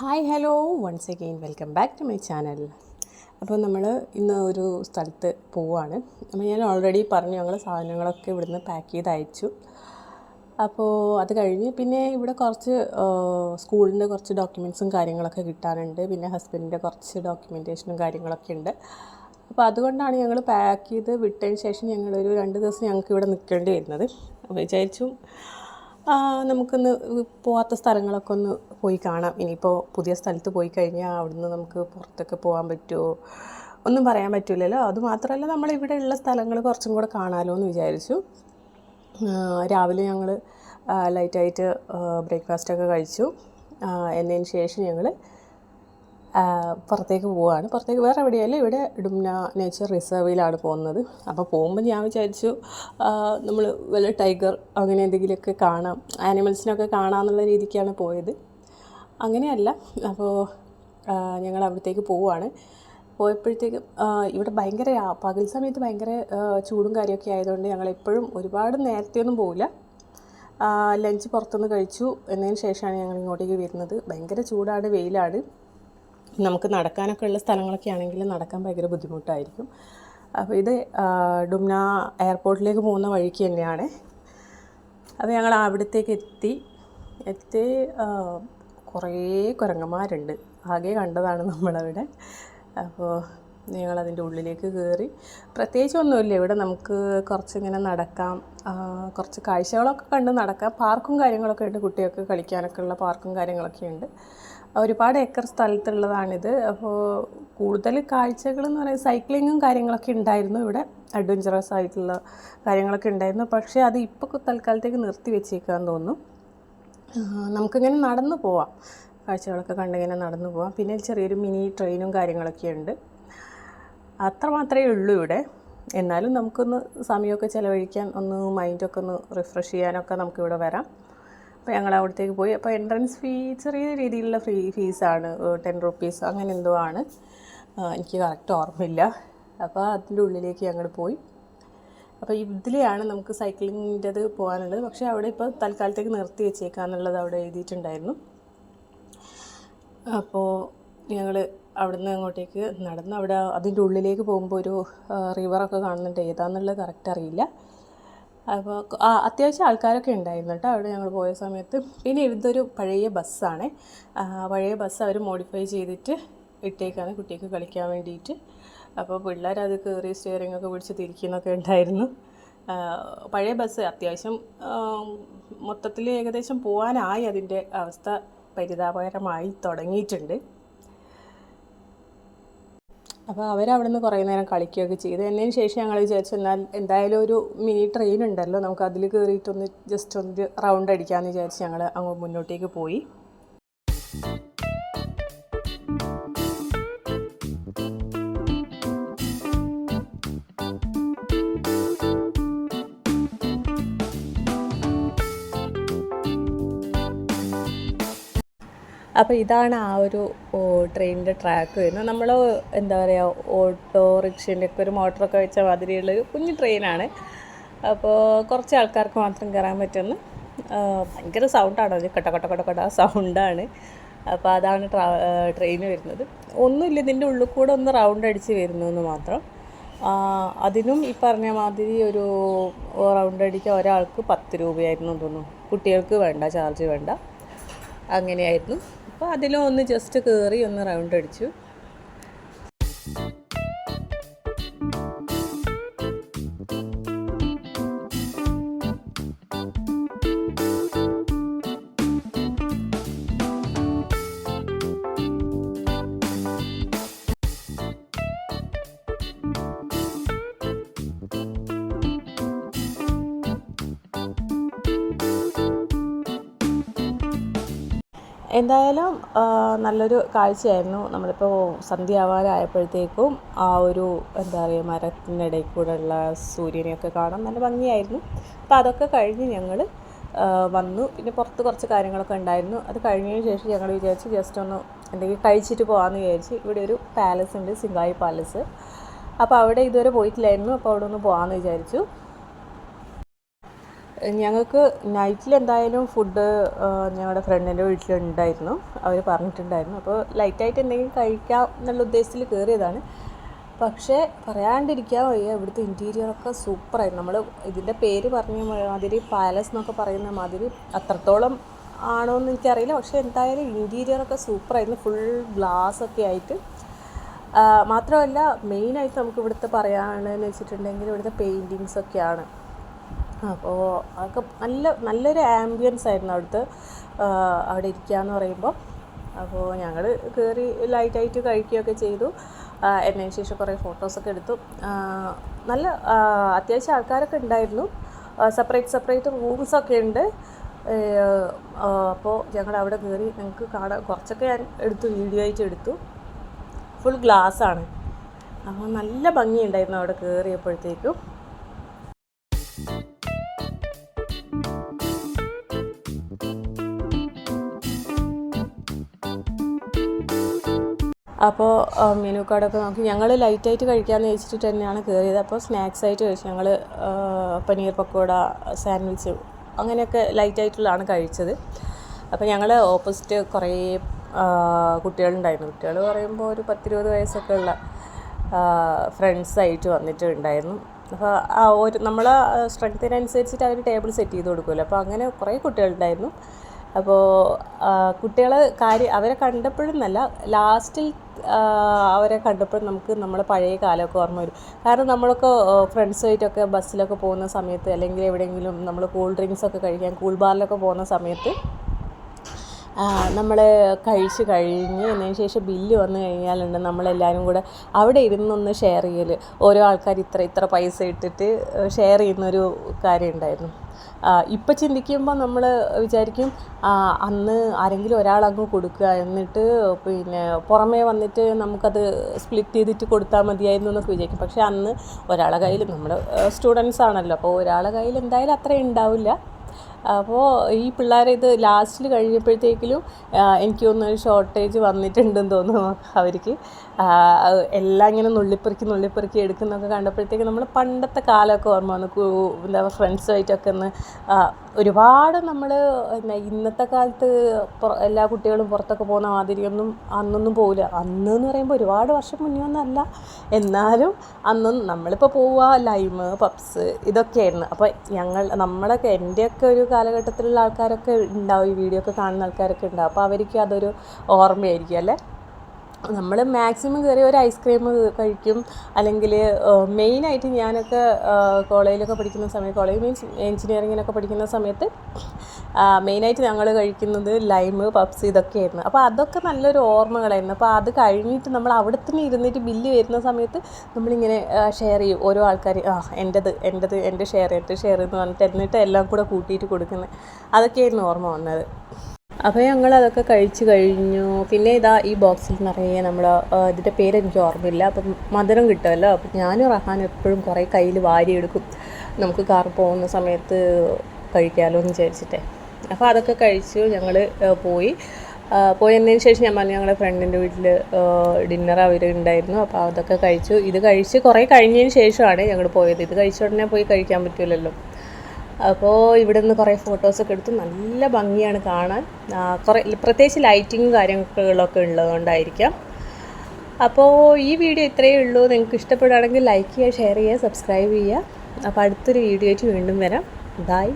Hi hello once again welcome back to my channel അപ്പോൾ നമ്മൾ ഇന്ന് ഒരു സ്ഥലത്ത് പോവുകയാണ് അപ്പോൾ ഞാൻ ഓൾറെഡി പറഞ്ഞു ഞങ്ങൾ സാധനങ്ങളൊക്കെ ഇവിടുന്ന് പാക്ക് ചെയ്ത് അയച്ചു. അപ്പോൾ അത് കഴിഞ്ഞ് പിന്നെ ഇവിടെ കുറച്ച് സ്കൂളിന്റെ കുറച്ച് ഡോക്യുമെന്റ്സും കാര്യങ്ങളൊക്കെ കിട്ടാനുണ്ട്. പിന്നെ ഹസ്ബൻഡിന്റെ കുറച്ച് ഡോക്യുമെന്റേഷനും കാര്യങ്ങളൊക്കെ ഉണ്ട്. അപ്പോൾ അതുകൊണ്ടാണ് ഞങ്ങൾ പാക്ക് ചെയ്ത് വിട്ടതിന് ശേഷം ഞങ്ങളൊരു രണ്ട് ദിവസം ഞങ്ങൾക്ക് ഇവിടെ നിൽക്കേണ്ടി വരുന്നത്. അപ്പോൾ വിചാരിച്ചു നമുക്കൊന്ന് പോവാത്ത സ്ഥലങ്ങളൊക്കെ ഒന്ന് പോയി കാണാം. ഇനിയിപ്പോൾ പുതിയ സ്ഥലത്ത് പോയി കഴിഞ്ഞാൽ അവിടുന്ന് നമുക്ക് പുറത്തൊക്കെ പോകാൻ പറ്റുമോ ഒന്നും പറയാൻ പറ്റില്ലല്ലോ അതുമാത്രമല്ല നമ്മളിവിടെ ഉള്ള സ്ഥലങ്ങൾ കുറച്ചും കൂടെ കാണാമല്ലോ എന്ന് വിചാരിച്ചു. രാവിലെ ഞങ്ങൾ ലൈറ്റായിട്ട് ബ്രേക്ക്ഫാസ്റ്റൊക്കെ കഴിച്ചു. എന്നതിന് ശേഷം ഞങ്ങൾ പുറത്തേക്ക് പോവുകയാണ് പുറത്തേക്ക് വേറെ എവിടെയല്ല ഇവിടെ ഡുംന നേച്ചർ റിസർവിലാണ് പോകുന്നത്. അപ്പോൾ പോകുമ്പോൾ ഞാൻ വിചാരിച്ചു നമ്മൾ വല്ല ടൈഗർ അങ്ങനെ എന്തെങ്കിലുമൊക്കെ കാണാം. ആനിമൽസിനൊക്കെ കാണാമെന്നുള്ള രീതിക്കാണ് പോയത്. അങ്ങനെയല്ല. അപ്പോൾ ഞങ്ങൾ അവിടത്തേക്ക് പോവുകയാണ് പോയപ്പോഴത്തേക്കും ഇവിടെ ഭയങ്കര പകൽ സമയത്ത് ഭയങ്കര ചൂടും കാര്യമൊക്കെ ആയതുകൊണ്ട് ഞങ്ങൾ എപ്പോഴും ഒരുപാട് നേരത്തെയൊന്നും പോവില്ല. ലഞ്ച് പുറത്തുനിന്ന് കഴിച്ചു. എന്നതിന് ശേഷമാണ് ഞങ്ങൾ ഇങ്ങോട്ടേക്ക് വരുന്നത്. ഭയങ്കര ചൂടാണ് വെയിലാണ്. നമുക്ക് നടക്കാനൊക്കെ ഉള്ള സ്ഥലങ്ങളൊക്കെ ആണെങ്കിൽ നടക്കാൻ ഭയങ്കര ബുദ്ധിമുട്ടായിരിക്കും. അപ്പോൾ ഇത് ഡുംന എയർപോർട്ടിലേക്ക് പോകുന്ന വഴിക്ക് തന്നെയാണ്. അപ്പോൾ ഞങ്ങൾ അവിടത്തേക്ക് എത്തി. എത്തി കുറേ കുരങ്ങന്മാരുണ്ട്. ആകെ കണ്ടതാണ് നമ്മളവിടെ. അപ്പോൾ ഞങ്ങൾ അതിന്റെ ഉള്ളിലേക്ക് കയറി പ്രത്യേകിച്ചൊന്നുമില്ല. ഇവിടെ നമുക്ക് കുറച്ചിങ്ങനെ നടക്കാം. കുറച്ച് കാഴ്ചകളൊക്കെ കണ്ട് നടക്കാം. പാർക്കും കാര്യങ്ങളൊക്കെ ഉണ്ട്. കുട്ടികൾക്ക് കളിക്കാനൊക്കെ ഉള്ള പാർക്കും കാര്യങ്ങളൊക്കെ ഉണ്ട്. ഒരുപാട് ഏക്കർ സ്ഥലത്തുള്ളതാണിത്. അപ്പോൾ കൂടുതൽ കാഴ്ചകൾ എന്ന് പറയുന്നത് സൈക്ലിങ്ങും കാര്യങ്ങളൊക്കെ ഉണ്ടായിരുന്നു ഇവിടെ. അഡ്വഞ്ചറസ് ആയിട്ടുള്ള കാര്യങ്ങളൊക്കെ ഉണ്ടായിരുന്നു. പക്ഷേ അത് ഇപ്പോൾ തൽക്കാലത്തേക്ക് നിർത്തി വെച്ചേക്കാൻ തോന്നുന്നു. നമുക്കിങ്ങനെ നടന്നു പോവാം. കാഴ്ചകളൊക്കെ കണ്ടിങ്ങനെ നടന്നു പോവാം. പിന്നെ ചെറിയൊരു മിനി ട്രെയിനും കാര്യങ്ങളൊക്കെ ഉണ്ട്. അത്ര മാത്രമേ ഉള്ളൂ ഇവിടെ. എന്നാലും നമുക്കൊന്ന് സമയമൊക്കെ ചിലവഴിക്കാൻ ഒന്ന് മൈൻഡൊക്കെ ഒന്ന് റിഫ്രഷ് ചെയ്യാനൊക്കെ നമുക്കിവിടെ വരാം. അപ്പോൾ ഞങ്ങൾ അവിടത്തേക്ക് പോയി. അപ്പോൾ എൻട്രൻസ് ഫീ ചെറിയ രീതിയിലുള്ള ഫ്രീ ഫീസാണ് ടെൻ റുപ്പീസ് അങ്ങനെ എന്തോ ആണ്. എനിക്ക് കറക്റ്റ് ഓർമ്മയില്ല. അപ്പോൾ അതിന്റെ ഉള്ളിലേക്ക് ഞങ്ങൾ പോയി. അപ്പോൾ ഇതിലെയാണ് നമുക്ക് സൈക്ലിങ്ങിന്റെത് പോകാനുള്ളത്. പക്ഷേ അവിടെ ഇപ്പോൾ തൽക്കാലത്തേക്ക് നിർത്തി വെച്ചേക്കാന്നുള്ളത് അവിടെ എഴുതിയിട്ടുണ്ടായിരുന്നു. അപ്പോൾ ഞങ്ങൾ അവിടുന്ന് അങ്ങോട്ടേക്ക് നടന്ന് അവിടെ അതിന്റെ ഉള്ളിലേക്ക് പോകുമ്പോൾ ഒരു റിവറൊക്കെ കാണുന്നുണ്ട്. ഏതാന്നുള്ളത് കറക്റ്റ് അറിയില്ല. അപ്പോൾ അത്യാവശ്യം ആൾക്കാരൊക്കെ ഉണ്ടായിരുന്നു കേട്ടോ അവിടെ ഞങ്ങൾ പോയ സമയത്ത്. പിന്നെ ഇതൊരു പഴയ ബസ്സാണ് പഴയ ബസ് അവർ മോഡിഫൈ ചെയ്തിട്ട് ഇട്ടേക്കാണ് കുട്ടിക്ക് കളിക്കാൻ വേണ്ടിയിട്ട്. അപ്പോൾ പിള്ളേർ അത് കയറി സ്റ്റിയറിംഗ് ഒക്കെ പിടിച്ച് തിരിക്കുന്നൊക്കെ ഉണ്ടായിരുന്നു. പഴയ ബസ് അത്യാവശ്യം മൊത്തത്തിൽ ഏകദേശം പോകാനായി അതിന്റെ അവസ്ഥ പരിതാപകരമായി തുടങ്ങിയിട്ടുണ്ട്. അപ്പോൾ അവരവിടുന്ന് കുറേ നേരം കളിക്കുകയൊക്കെ ചെയ്തു. എന്നതിന് ശേഷം ഞങ്ങൾ വിചാരിച്ചു എന്നാൽ എന്തായാലും ഒരു മിനി ട്രെയിൻ ഉണ്ടല്ലോ നമുക്ക് അതിൽ കയറിയിട്ടൊന്ന് ജസ്റ്റ് ഒന്ന് റൗണ്ട് അടിക്കാമെന്ന് വിചാരിച്ച് ഞങ്ങൾ അങ്ങ് മുന്നോട്ടേക്ക് പോയി. അപ്പോൾ ഇതാണ് ആ ഒരു ട്രെയിനിന്റെ ട്രാക്ക് വരുന്നത് നമ്മൾ എന്താ പറയുക ഓട്ടോ റിക്ഷേന്റെ ഒക്കെ ഒരു മോട്ടറൊക്കെ വെച്ച മാതിരിയുള്ള ഒരു കുഞ്ഞു ട്രെയിനാണ് അപ്പോൾ കുറച്ച് ആൾക്കാർക്ക് മാത്രം കയറാൻ പറ്റുന്ന. ഭയങ്കര സൗണ്ടാണ് അത്. കട്ട കട്ട കട്ട കട്ട സൗണ്ടാണ് അപ്പോൾ അതാണ് ട്രാ ട്രെയിൻ വരുന്നത്. ഒന്നുമില്ല ഇതിന്റെ ഉള്ളിൽ കൂടെ ഒന്ന് റൗണ്ട് അടിച്ച് വരുന്നു എന്ന് മാത്രം അതിനും ഈ പറഞ്ഞ മാതിരി ഒരു റൗണ്ട് അടിക്കാൻ ഒരാൾക്ക് പത്ത് രൂപയായിരുന്നു തോന്നുന്നു. കുട്ടികൾക്ക് വേണ്ട ചാർജ് വേണ്ട. അങ്ങനെയായിരുന്നു. അപ്പോൾ അതിലൊന്ന് ജസ്റ്റ് കയറി ഒന്ന് റൗണ്ട് അടിച്ചു. എന്തായാലും നല്ലൊരു കാഴ്ചയായിരുന്നു. നമ്മളിപ്പോൾ സന്ധ്യ ആവാനായപ്പോഴത്തേക്കും ആ ഒരു എന്താ പറയുക മരത്തിനിടയിൽ കൂടെയുള്ള സൂര്യനെയൊക്കെ കാണാൻ നല്ല ഭംഗിയായിരുന്നു. അപ്പോൾ അതൊക്കെ കഴിഞ്ഞ് ഞങ്ങൾ വന്നു. പിന്നെ പുറത്ത് കുറച്ച് കാര്യങ്ങളൊക്കെ ഉണ്ടായിരുന്നു. അത് കഴിഞ്ഞതിന് ശേഷം ഞങ്ങൾ വിചാരിച്ച് ജസ്റ്റ് ഒന്ന് എന്തെങ്കിലും കഴിച്ചിട്ട് പോകാമെന്ന് വിചാരിച്ച് ഇവിടെ ഒരു പാലസ് ഉണ്ട് സിംഗായി പാലസ്. അപ്പോൾ അവിടെ ഇതുവരെ പോയിട്ടില്ലായിരുന്നു. അപ്പോൾ അവിടെ ഒന്ന് പോകാമെന്ന് വിചാരിച്ചു. ഞങ്ങൾക്ക് നൈറ്റിൽ എന്തായാലും ഫുഡ് ഞങ്ങളുടെ ഫ്രണ്ടിന്റെ വീട്ടിലുണ്ടായിരുന്നു അവർ പറഞ്ഞിട്ടുണ്ടായിരുന്നു. അപ്പോൾ ലൈറ്റായിട്ട് എന്തെങ്കിലും കഴിക്കാം എന്നുള്ള ഉദ്ദേശത്തിൽ കയറിയതാണ് പക്ഷേ പറയാണ്ടിരിക്കാൻ വയ്യ ഇവിടുത്തെ ഇന്റീരിയറൊക്കെ സൂപ്പറായിരുന്നു നമ്മൾ ഇതിന്റെ പേര് പറഞ്ഞ മാതിരി പാലസ് എന്നൊക്കെ പറയുന്ന മാതിരി അത്രത്തോളം ആണോ എന്ന് എനിക്കറിയില്ല. പക്ഷേ എന്തായാലും ഇന്റീരിയറൊക്കെ സൂപ്പറായിരുന്നു ഫുൾ ഗ്ലാസ് ഒക്കെ ആയിട്ട്. മാത്രമല്ല മെയിനായിട്ട് നമുക്ക് ഇവിടുത്തെ പറയാണെന്ന് വെച്ചിട്ടുണ്ടെങ്കിൽ ഇവിടുത്തെ പെയിന്റിങ്സ് ഒക്കെയാണ്. അപ്പോൾ അതൊക്കെ നല്ല നല്ലൊരു ആംബിയൻസ് ആയിരുന്നു അവിടുത്തെ അവിടെ ഇരിക്കുക എന്ന് പറയുമ്പോൾ അപ്പോൾ ഞങ്ങൾ കയറി ലൈറ്റായിട്ട് കഴിക്കുകയൊക്കെ ചെയ്തു. എന്നതിന് ശേഷം കുറേ ഫോട്ടോസൊക്കെ എടുത്തു. നല്ല അത്യാവശ്യം ആൾക്കാരൊക്കെ ഉണ്ടായിരുന്നു. സെപ്പറേറ്റ് സെപ്പറേറ്റ് റൂംസൊക്കെ ഉണ്ട്. അപ്പോൾ ഞങ്ങൾ അവിടെ കയറി ഞങ്ങൾക്ക് കാണാൻ കുറച്ചൊക്കെ ഞാൻ എടുത്തു വീഡിയോ ആയിട്ട് എടുത്തു. ഫുൾ ഗ്ലാസ് ആണ്. അപ്പോൾ നല്ല ഭംഗിയുണ്ടായിരുന്നു അവിടെ കയറിയപ്പോഴത്തേക്കും അപ്പോൾ മെനു കാർഡൊക്കെ നോക്കി. ഞങ്ങൾ ലൈറ്റായിട്ട് കഴിക്കാമെന്ന് വെച്ചിട്ട് തന്നെയാണ് കയറിയത് അപ്പോൾ സ്നാക്സ് ആയിട്ട് കഴിച്ചു ഞങ്ങൾ പനീർ പക്കോട സാൻഡ്വിച്ച് അങ്ങനെയൊക്കെ ലൈറ്റായിട്ടുള്ളതാണ് കഴിച്ചത്. അപ്പോൾ ഞങ്ങൾ ഓപ്പോസിറ്റ് കുറേ കുട്ടികളുണ്ടായിരുന്നു. കുട്ടികൾ പറയുമ്പോൾ ഒരു പത്തിരുപത് വയസ്സൊക്കെ ഉള്ള ഫ്രണ്ട്സായിട്ട് വന്നിട്ടുണ്ടായിരുന്നു. അപ്പോൾ ആ ഒരു നമ്മളെ സ്ട്രെങ്ത്തിനനുസരിച്ചിട്ട് അവർ ടേബിൾ സെറ്റ് ചെയ്ത് കൊടുക്കുമല്ലോ. അപ്പോൾ അങ്ങനെ കുറേ കുട്ടികളുണ്ടായിരുന്നു. അപ്പോൾ കുട്ടികൾ കാര്യം അവരെ കണ്ടപ്പോഴെന്നല്ല ലാസ്റ്റിൽ അവരെ കണ്ടപ്പോൾ നമുക്ക് നമ്മളെ പഴയ കാലമൊക്കെ ഓർമ്മ വരും. കാരണം നമ്മളൊക്കെ ഫ്രണ്ട്സുമായിട്ടൊക്കെ ബസ്സിലൊക്കെ പോകുന്ന സമയത്ത് അല്ലെങ്കിൽ എവിടെയെങ്കിലും നമ്മൾ കൂൾ ഡ്രിങ്ക്സ് ഒക്കെ കഴിക്കാൻ കൂൾ ബാറിലൊക്കെ പോകുന്ന സമയത്ത് നമ്മൾ കഴിച്ച് കഴിഞ്ഞ് അതിന് ശേഷം ബില്ല് വന്നു കഴിഞ്ഞാലുണ്ട് നമ്മളെല്ലാവരും കൂടെ അവിടെ ഇരുന്നൊന്ന് ഷെയർ ചെയ്യൽ ഓരോ ആൾക്കാർ ഇത്ര ഇത്ര പൈസ ഇട്ടിട്ട് ഷെയർ ചെയ്യുന്നൊരു കാര്യം ഉണ്ടായിരുന്നു. ഇപ്പം ചിന്തിക്കുമ്പോൾ നമ്മൾ വിചാരിക്കും അന്ന് ആരെങ്കിലും ഒരാൾ അങ്ങ് കൊടുക്കുക എന്നിട്ട് പിന്നെ പുറമേ വന്നിട്ട് നമുക്കത് സ്പ്ലിറ്റ് ചെയ്തിട്ട് കൊടുത്താൽ മതിയായിരുന്നു എന്നൊക്കെ വിചാരിക്കും. പക്ഷേ അന്ന് ഒരാളെ കയ്യിൽ നമ്മൾ സ്റ്റുഡൻസ് ആണല്ലോ. അപ്പോൾ ഒരാളെ കയ്യിൽ എന്തായാലും അത്രയും ഉണ്ടാവില്ല. അപ്പോൾ ഈ പിള്ളേരെ ഇത് ലാസ്റ്റിൽ കഴിഞ്ഞപ്പോഴത്തേക്കിലും എനിക്ക് തോന്നുന്നു ഷോർട്ടേജ് വന്നിട്ടുണ്ടെന്ന് തോന്നുന്നു അവർക്ക്. എല്ലാം ഇങ്ങനെ നുള്ളിപ്പെറുക്കി നുള്ളിപ്പെറുക്കി എടുക്കുന്നൊക്കെ കണ്ടപ്പോഴത്തേക്ക് നമ്മൾ പണ്ടത്തെ കാലമൊക്കെ ഓർമ്മ വന്നു. എന്താ ഫ്രണ്ട്സുമായിട്ടൊക്കെ ഒന്ന് ഒരുപാട് നമ്മൾ എന്നാ ഇന്നത്തെ കാലത്ത് എല്ലാ കുട്ടികളും പുറത്തൊക്കെ പോകുന്ന മാതിരിയൊന്നും അന്നൊന്നും പോകില്ല അന്ന് എന്ന് പറയുമ്പോൾ ഒരുപാട് വർഷം മുന്നേ ഒന്നല്ല. എന്നാലും അന്നും നമ്മളിപ്പോൾ പോവുക ലൈമ് പപ്സ് ഇതൊക്കെയായിരുന്നു. അപ്പോൾ ഞങ്ങൾ നമ്മളൊക്കെ എന്റെയൊക്കെ ഒരു കാലഘട്ടത്തിലുള്ള ആൾക്കാരൊക്കെ ഉണ്ടാവും ഈ വീഡിയോ ഒക്കെ കാണുന്ന ആൾക്കാരൊക്കെ ഉണ്ടാവും. അപ്പോൾ അവർക്ക് അതൊരു ഓർമ്മയായിരിക്കും അല്ലേ? നമ്മൾ മാക്സിമം കയറി ഒരു ഐസ്ക്രീം കഴിക്കും. അല്ലെങ്കിൽ മെയിനായിട്ട് ഞാനൊക്കെ കോളേജിലൊക്കെ പഠിക്കുന്ന സമയത്ത് കോളേജ് മീൻസ് എഞ്ചിനീയറിങ്ങിനൊക്കെ പഠിക്കുന്ന സമയത്ത് മെയിനായിട്ട് ഞങ്ങൾ കഴിക്കുന്നത് ലൈമ് പപ്സ് ഇതൊക്കെയായിരുന്നു. അപ്പോൾ അതൊക്കെ നല്ലൊരു ഓർമ്മകളായിരുന്നു. അപ്പോൾ അത് കഴിഞ്ഞിട്ട് നമ്മൾ അവിടെ തന്നെ ഇരുന്നിട്ട് ബില്ല് വരുന്ന സമയത്ത് നമ്മളിങ്ങനെ ഷെയർ ചെയ്യും. ഓരോ ആൾക്കാർ ആ എന്റെത് എന്റെത് എന്റെ ഷെയർ എന്റെ ഷെയർ എന്ന് പറഞ്ഞിട്ട് എന്നിട്ട് എല്ലാം കൂടെ കൂട്ടിയിട്ട് കൊടുക്കുന്നത് അതൊക്കെയായിരുന്നു ഓർമ്മ വന്നത്. അപ്പോൾ ഞങ്ങൾ അതൊക്കെ കഴിച്ചു കഴിഞ്ഞു. പിന്നെ ഇതാ ഈ ബോക്സിൽ നിറയെ നമ്മൾ ഇതിന്റെ പേര് എനിക്ക് ഓർമ്മയില്ല. അപ്പം മധുരം കിട്ടുമല്ലോ? അപ്പം ഞാനും റഹാൻ എപ്പോഴും കുറേ കയ്യിൽ വാരിയെടുക്കും. നമുക്ക് കാർ പോകുന്ന സമയത്ത് കഴിക്കാമല്ലോ എന്ന് വിചാരിച്ചിട്ടേ. അപ്പോൾ അതൊക്കെ കഴിച്ചു ഞങ്ങൾ പോയി. പോയതിന് ശേഷം ഞാൻ പറഞ്ഞു ഞങ്ങളുടെ ഫ്രണ്ടിന്റെ വീട്ടിൽ ഡിന്നർ അവർ ഉണ്ടായിരുന്നു അപ്പോൾ അതൊക്കെ കഴിച്ചു. ഇത് കഴിച്ച് കുറേ കഴിഞ്ഞതിന് ശേഷമാണ് ഞങ്ങൾ പോയത്. ഇത് കഴിച്ച ഉടനെ പോയി കഴിക്കാൻ പറ്റില്ലല്ലോ. അപ്പോൾ ഇവിടെ നിന്ന് കുറേ ഫോട്ടോസൊക്കെ എടുത്തു നല്ല ഭംഗിയാണ് കാണാൻ. കുറേ പ്രത്യേകിച്ച് ലൈറ്റിങ്ങും കാര്യങ്ങളൊക്കെ ഉള്ളതുകൊണ്ടായിരിക്കാം. അപ്പോൾ ഈ വീഡിയോ ഇത്രയേ ഉള്ളൂ. നിങ്ങൾക്ക് ഇഷ്ടപ്പെടുകയാണെങ്കിൽ ലൈക്ക് ചെയ്യുക ഷെയർ ചെയ്യുക സബ്സ്ക്രൈബ് ചെയ്യുക. അപ്പോൾ അടുത്തൊരു വീഡിയോ ആയിട്ട് വീണ്ടും വരാം. ബൈ